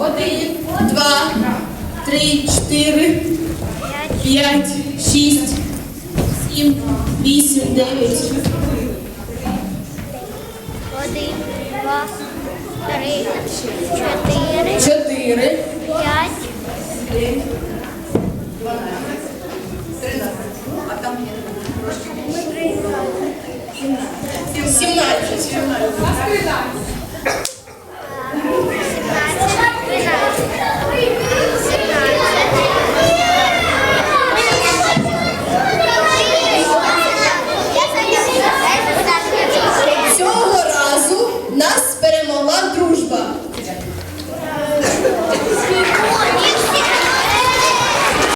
Один, два, три, чотири, п'ять, шість, сім, вісім, дев'ять. Один, два, три, чотири. Чотири. П'ять. Один. Дванадцять. Тринадцять. А там є. Сімнадцять. Сімнадцять.